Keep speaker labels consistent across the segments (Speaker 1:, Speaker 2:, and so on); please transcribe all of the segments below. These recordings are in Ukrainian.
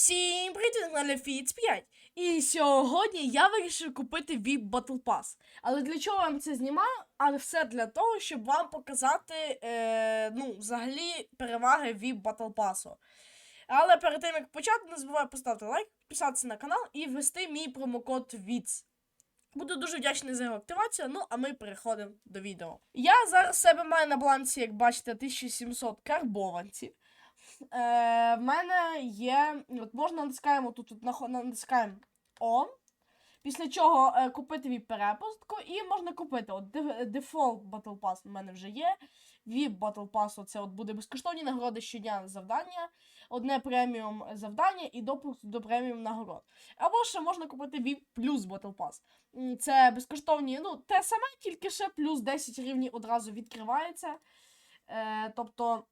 Speaker 1: Всім привіт, на Фіц 5. І сьогодні я вирішив купити VIP Battle Pass. Але для чого я вам це знімаю? А все для того, щоб вам показати е, ну, взагалі переваги VIP Battle Pass. Але перед тим як почати, не забувай поставити лайк, підписатися на канал і ввести мій промокод VITS. Буду дуже вдячний за його активацію. Ну, а ми переходимо до відео. Я зараз себе маю на балансі, як бачите, 1700 карбованців. Е, в мене є. От можна натискаємо тут, тут натискаємо On. Після чого е, купити VIP перепустку, і можна купити от деф- дефолт Battle Pass у мене вже є. VIP Battle Pass це от буде безкоштовні нагороди щодня завдання, одне преміум завдання і допуск до преміум нагород. Або ще можна купити VIP плюс Battle Pass. Це безкоштовні, ну, те саме, тільки ще плюс 10 рівнів одразу відкривається. Е, тобто.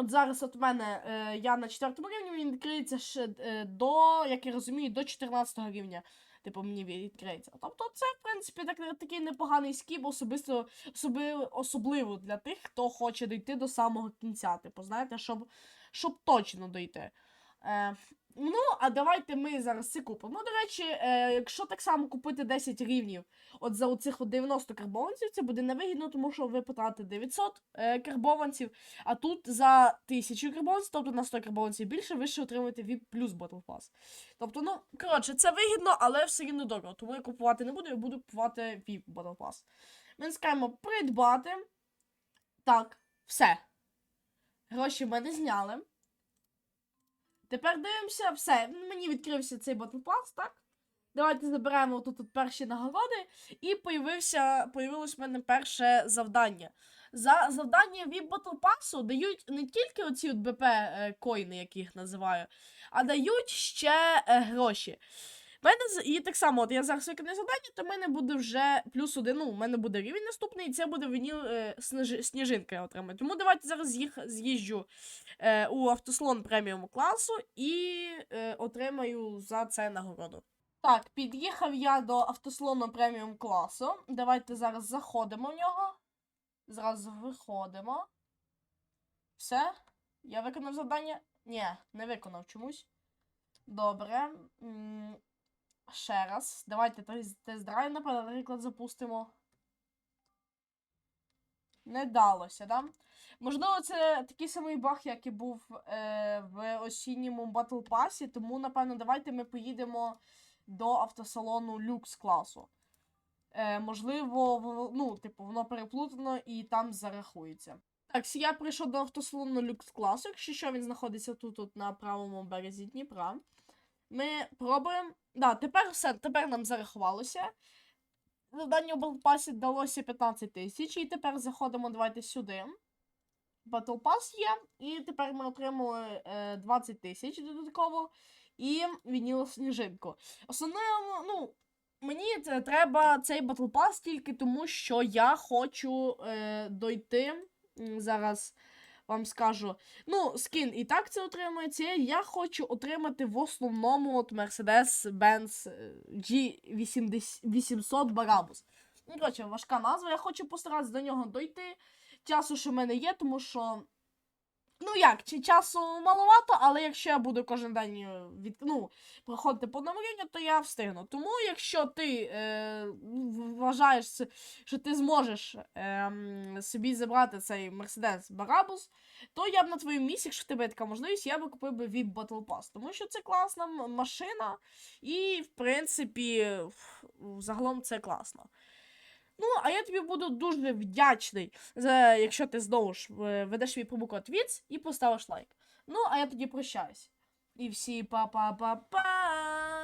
Speaker 1: От зараз от мене е, я на 4 рівні він відкриється ще е, до, як я розумію, до 14 рівня. Типу, мені відкриється. Тобто, це, в принципі, так, такий непоганий скіп, особисто особливо, особливо для тих, хто хоче дійти до самого кінця. Типу, знаєте, щоб, щоб точно дійти. Е, ну, а давайте ми зараз це купимо. До речі, е, якщо так само купити 10 рівнів, от за оцих от 90 карбованців, це буде невигідно, тому що ви потратите 900 е, карбованців. А тут за 1000 карбованців, тобто на 100 карбованців більше, ви ще отримуєте VIP плюс Battle Pass. Тобто, ну, коротше, це вигідно, але все рівно дорого. Тому я купувати не буду, я буду купувати VIP Battle Pass. Ми натискаємо придбати. Так, все. Гроші в мене зняли. Тепер дивимося, все. Мені відкрився цей Pass, так? Давайте заберемо тут, тут перші нагороди. І появився, появилось в мене перше завдання. За завдання від Battle Pass дають не тільки оці от БП е, коїни, як їх називаю, а дають ще е, гроші. В мене і так само, от я зараз виконую завдання, то в мене буде вже плюс один. Ну, у мене буде рівень наступний, і це буде вініл е, сніжинка я отримаю. Тому давайте зараз їх з'їжджу е, у автослон преміум класу і е, отримаю за це нагороду. Так, під'їхав я до автослону преміум класу. Давайте зараз заходимо в нього. Зразу виходимо. Все. Я виконав завдання? Ні, не виконав чомусь. Добре. Ще раз. Давайте тест- тест-драйв, наприклад, запустимо. Не далося, да? Можливо, це такий самий баг, як і був е, в осінньому Battle Pass, тому, напевно, давайте ми поїдемо до автосалону люкс класу. Е, можливо, ну, типу, воно переплутано і там зарахується. Так, я прийшов до автосалону люкс класу, якщо що він знаходиться тут, тут на правому березі Дніпра. Ми пробуємо. Да, тепер все, тепер нам зарахувалося. Завдання у Battle Pass далося 15 тисяч, і тепер заходимо, давайте сюди. Battle Pass є, і тепер ми отримали е, 20 тисяч додатково і вінілу сніжинку. Основному, ну, мені це треба цей Battle Pass тільки тому, що я хочу е, дойти. Зараз вам скажу. Ну, скін і так це отримується. Я хочу отримати в основному от Mercedes-Benz е, G800 Barabus. Ну, коротше, важка назва. Я хочу постаратися до нього дойти. Часу, що в мене є, тому що. Ну як, чи часу маловато, але якщо я буду кожен день е, від, ну, проходити по рівню, то я встигну. Тому, якщо ти е, вважаєш, що ти зможеш е, собі забрати цей Mercedes Barabus, то я б на твоєму місці, якщо в тебе є така можливість, я би купив би VIP Battle Pass. Тому що це класна машина, і, в принципі, загалом це класно. Ну, а я тобі буду дуже вдячний, за, якщо ти знову ж е, ведеш свій промокод ВІЦ і поставиш лайк. Ну, а я тоді прощаюсь. І всі па-па-па-па!